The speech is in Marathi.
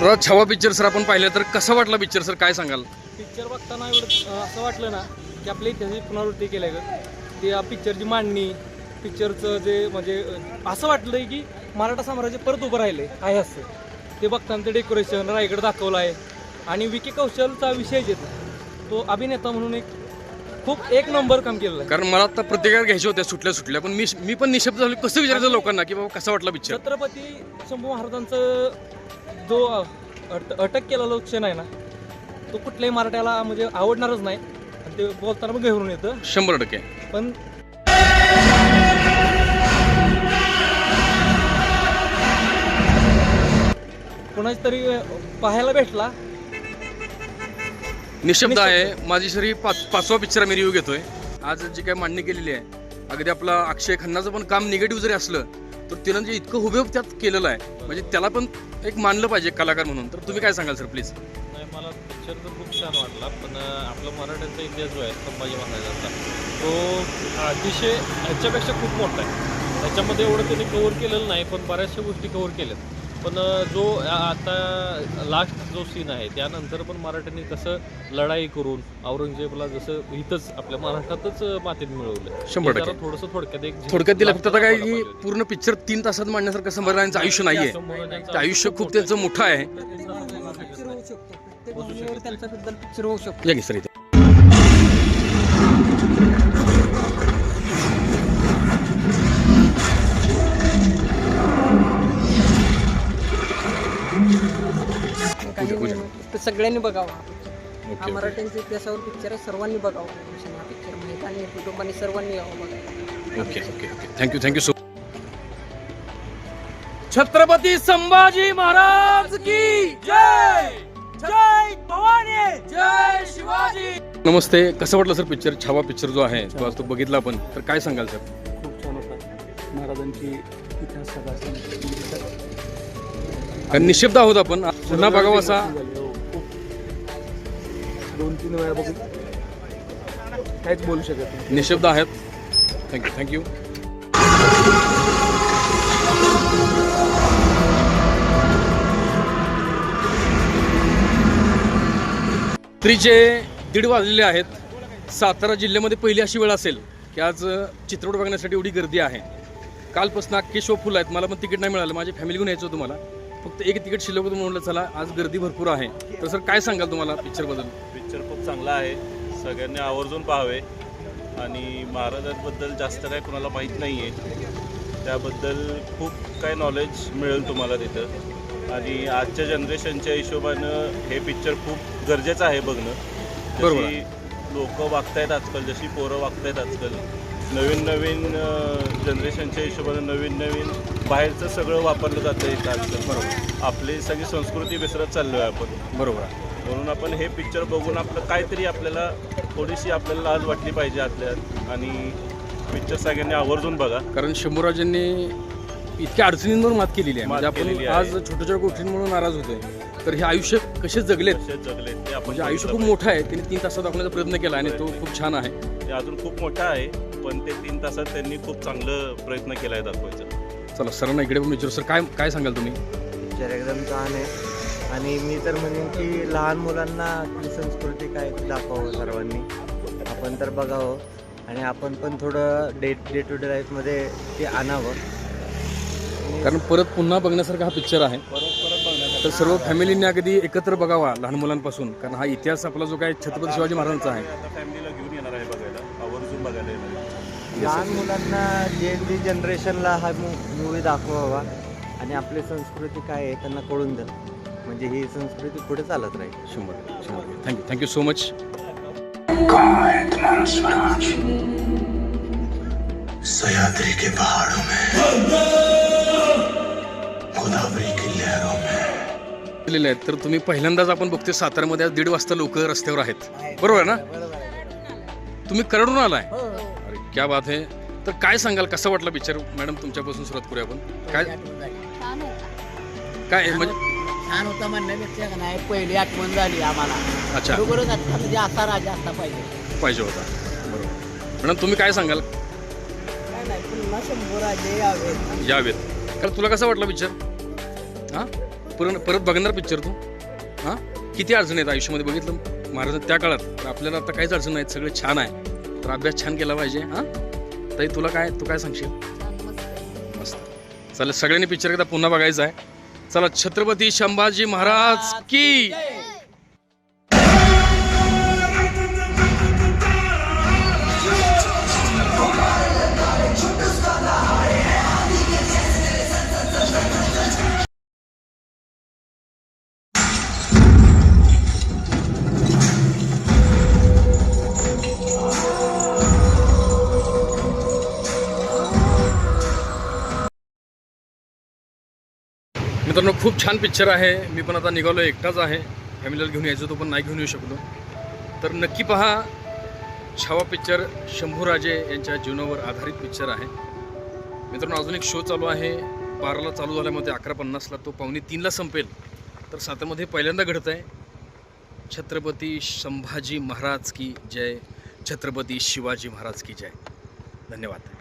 तर छवा पिक्चर सर आपण पाहिलं तर कसा वाटला पिक्चर सर काय सांगाल? पिक्चर बघताना एवढं असं वाटलं ना की आपल्या इतिहासाची पुनरावृत्ती केल्या ग. ते या पिक्चरची मांडणी पिक्चरचं जे म्हणजे असं वाटलं की मराठा साम्राज्य परत उभं राहिलं आहे असं. ते बघताना ते डेकोरेशन रायगड दाखवलं आहे आणि विकी कौशलचा विषय जे तो अभिनेता म्हणून एक खूप एक नंबर काम केलेलं आहे. कारण मला आता प्रत्येकाला घ्यायच्या होत्या सुटल्या सुटल्या पण मी मी पण निशब्द झालो. कसं विचारायचं लोकांना की बाबा कसा वाटला पिक्चर छत्रपती शंभू महाराजांचं जो अट अटक केलेला क्षण आहे ना तो कुठल्याही मराठ्याला म्हणजे आवडणारच नाही. आणि ते बोलताना पण घरून येतं. शंभर टक्के. पण कोणाच तरी पाहायला भेटला. निशब्द आहे. माझी शरी पाच पाचवा पिक्चर आम्ही रिव्ह्यू घेतोय. आज जी काय मांडणी केलेली आहे अगदी आपला अक्षय खन्नाचं पण काम निगेटिव्ह जरी असलं तर तिनं जे इतकं हुबेहूब त्यात केलेलं आहे म्हणजे त्याला पण एक मानलं पाहिजे कलाकार म्हणून. तर तुम्ही काय सांगाल सर प्लीज नाही मला पिक्चर तर खूप छान वाटला पण आपला मराठ्यांचा इतिहास जो आहे संभाजी महाराजांचा तो अतिशय ह्याच्यापेक्षा खूप मोठा आहे. त्याच्यामध्ये एवढं त्यांनी कव्हर केलेलं नाही पण बऱ्याचशा गोष्टी कव्हर केल्यात. पण जो आता लास्ट जो सीन आहे त्यानंतर पण मराठ्यांनी कसं लढाई करून औरंगजेबला जसं इथंच आपल्या महाराष्ट्रातच मातीत मिळवलं शंभर हे टक्के. थोडंसं थोडक्यात एक थोडक्यात दिलं फक्त आता काय की. पूर्ण पिक्चर तीन तासात मांडण्यासारखं संभाजीराजांचं आयुष्य नाहीये. ते आयुष्य खूप त्यांचं मोठं आहे. पिक्चर होऊ शकतो. पिक्चर होऊ शकतो. काही. नाही, सगळ्यांनी बघावा. हा मराठ्यांच्या इतिहासावर पिक्चर आहे सर्वांनी बघावा. हा पिक्चर माहीत आणि कुटुंबाने सर्वांनी यावं बघायला. Okay okay okay. Thank you thank you so Chhatrapati Sambhaji Maharaj की जय! जय भवानी! जय शिवाजी! नमस्ते. कसं वाटलं सर पिक्चर छावा पिक्चर जो आहे तो आज तो बघितला आपण. तर काय सांगाल सर? खूप छान होता. महाराजांची इतिहास कारण निशब्द आहोत आपण. पुन्हा बघावं असा. दोन तीन वेळा बघून काहीच बोलू शकत निशब्द आहेत. थँक्यू थँक्यू रात्रीचे दीड वाजलेले आहेत. सातारा जिल्ह्यामध्ये पहिली अशी वेळ असेल की आज चित्रपट बघण्यासाठी एवढी गर्दी आहे. कालपासून अख्खे शो फुल आहेत. मला पण तिकीट नाही मिळालं. माझी फॅमिली घेऊन यायचं होतं मला फक्त एक तिकीट शिल्लक होतं म्हणलं चला आज गर्दी भरपूर आहे. तर सर काय सांगाल तुम्हाला पिक्चरबद्दल? पिक्चर खूप चांगला आहे. सगळ्यांनी आवर्जून पाहावे. आणि महाराजांबद्दल जास्त काय कुणाला माहीत नाही आहे त्याबद्दल खूप काय नॉलेज मिळेल तुम्हाला तिथं. आणि आजच्या जनरेशनच्या हिशोबानं हे पिक्चर खूप गरजेचं आहे बघणं. बरोबर. जशी लोक वागतायत आजकाल जशी पोरं वागतायत आजकाल नवीन नवीन जनरेशनच्या हिशोबानं नवीन नवीन बाहेरचं सगळं वापरलं जातं इथं आजकाल बरोबर. आपली सगळी संस्कृती विसरत चाललो आहे आपण. बरोबर. आहे म्हणून आपण हे पिक्चर बघून आपलं काहीतरी आपल्याला थोडीशी आपल्याला लाज वाटली पाहिजे आतल्यात. आणि पिक्चर सगळ्यांनी आवर्जून बघा. कारण शंभूराजांनी इतक्या अडचणींवर मात केलेली आहे. म्हणजे आपण आहे. आज छोट्या छोट्या गोष्टींमुळे नाराज होतोय. तर हे आयुष्य कसे जगलेत? कसे जगले आपण म्हणजे आयुष्य खूप मोठं आहे. त्यांनी तीन तासात दाखवण्याचा प्रयत्न केला आणि तो खूप छान आहे. ते अजून खूप मोठं आहे. पण ते तीन तासात त्यांनी खूप चांगलं प्रयत्न केला आहे दाखवायचा. चला सरांना इकडे पण विचारू. सर काय काय सांगाल तुम्ही? पिक्चर एकदम छान आहे. आणि मी तर म्हणेन की लहान मुलांना आपली संस्कृती काय ती दाखवावं सर्वांनी. आपण तर बघावं. आणि आपण पण थोडं डे डे टू डे लाईफमध्ये ते आणावं. कारण परत पुन्हा बघण्यासारखा हा पिक्चर आहे. तर सर्व फॅमिलीने अगदी एकत्र बघावा लहान मुलांपासून. कारण हा इतिहास आपला जो काय छत्रपती शिवाजी महाराजांचा आहे. फॅमिलीला घेऊन येणार आहे बघायला. आवर्जून बघायला येणार. लहान मुलांना जे जी जनरेशनला हा मू मूवी दाखवावा आणि आपली संस्कृती काय आहे त्यांना कळून द्या. म्हणजे ही संस्कृती पुढे चालत राहील. शंभर शंभर thank you thank you so much Sahyadri के पहाड़ों में. गोदावरी की लहरों में. दिलेले आहेत. तर तुम्ही पहिल्यांदाच आपण बघतोय साताऱ्यामध्ये आज दीड वाजता लोक रस्त्यावर आहेत. बरोबर आहे ना? तुम्ही करडून आलाय. अरे क्या बात आहे तर काय सांगाल? कसा वाटला पिक्चर मॅडम तुमच्यापासून सुरुवात करूया आपण. काय छान होता. काय म्हणजे छान होता म्हणण्यापेक्षा का नाही पहिली आठवण झाली आम्हाला. अच्छा. बरोबरच आता म्हणजे असा राजा असता पाहिजे. पाहिजे होता. बरोबर. मॅडम तुम्ही काय सांगाल? काय नाही पुन्हा शंभर राजे यावेत. यावेत. कारण तुला कसा वाटला पिक्चर हा? परत परत बघणार पिक्चर तू? हां? किती अडचणी आहेत आयुष्यामध्ये बघितलं? महाराज त्या काळात तर आपल्याला आता काहीच अडचण नाहीत सगळं छान आहे. तर अभ्यास छान केला पाहिजे हां? ताई तुला काय तू काय सांगशील? मस्त. चला सगळ्यांनी पिक्चर एकदा पुन्हा बघायचा आहे. चला छत्रपती संभाजी महाराज की मित्रांनो खूप छान पिक्चर आहे. मी पण आता निघालो एकटाच आहे. फॅमिलीला घेऊन यायचो तो पण नाही घेऊन येऊ शकलो. तर नक्की पहा छावा पिक्चर शंभूराजे यांच्या जीवनावर आधारित पिक्चर आहे. मित्रांनो अजून एक शो चालू आहे. बाराला चालू झाल्यामध्ये अकरा पन्नासला तो पावणे तीनला संपेल. तर सातामध्ये पहिल्यांदा घडत आहे छत्रपती संभाजी महाराज की जय. छत्रपती शिवाजी महाराज की जय. धन्यवाद.